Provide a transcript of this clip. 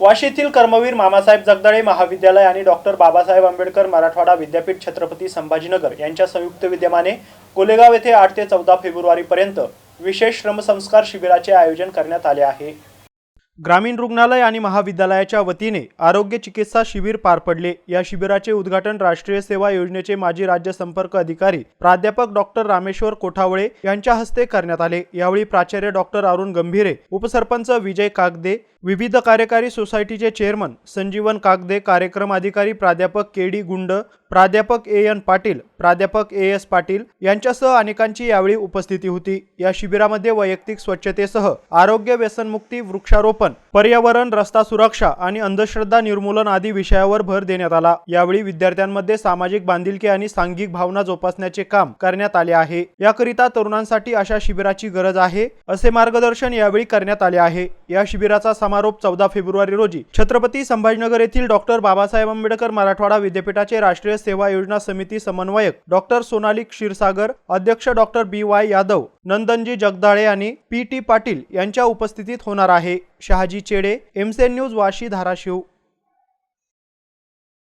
वाशीतील कर्मवीर मामासाहेब जगदाळे महाविद्यालय आणि डॉक्टर बाबासाहेब आंबेडकर मराठवाडा विद्यापीठ छत्रपती संभाजीनगर यांच्या संयुक्त विद्यमाने कोलेगाव येथे आठ ते चौदा फेब्रुवारीपर्यंत विशेष श्रमसंस्कार शिबिराचे आयोजन करण्यात आले आहे. ग्रामीण रुग्णालय आणि महाविद्यालयाच्या वतीने आरोग्य चिकित्सा शिबिर पार पडले. या शिबिराचे उद्घाटन राष्ट्रीय सेवा योजनेचे माजी राज्य संपर्क अधिकारी प्राध्यापक डॉक्टर रामेश्वर कोठावळे यांच्या हस्ते करण्यात आले. यावेळी प्राचार्य डॉक्टर अरुण गंभीरे उपसरपंच विजय कागदे विविध कार्यकारी सोसायटीचे चेअरमन संजीवन कागदे कार्यक्रम अधिकारी प्राध्यापक के डी गुंड प्राध्यापक ए एन पाटील प्राध्यापक ए एस पाटील यांच्यासह अनेकांची यावेळी उपस्थिती होती. या शिबिरामध्ये वैयक्तिक स्वच्छतेसह आरोग्य व्यसनमुक्ती वृक्षारोपण पर्यावरण रस्ता सुरक्षा आणि अंधश्रद्धा निर्मूलन आदी विषयावर भर देण्यात आला. यावेळी विद्यार्थ्यांमध्ये सामाजिक बांधिलकी आणि सांघिक भावना जोपासण्याचे काम करण्यात आले आहे. याकरिता तरुणांसाठी अशा शिबिराची गरज आहे असे मार्गदर्शन यावेळी करण्यात आले आहे. या शिबिराचा समारोप चौदा फेब्रुवारी रोजी छत्रपती संभाजीनगर येथील डॉक्टर बाबासाहेब आंबेडकर मराठवाडा विद्यापीठाचे राष्ट्रीय सेवा योजना समिती समन्वयक डॉक्टर सोनाली क्षीरसागर अध्यक्ष doctor B Y Yadav Nandanji Jagdale आणि पी टी पाटील यांच्या उपस्थितीत होणार आहे. शहाजी चेडे एमसेन न्यूज वाशी धाराशिव.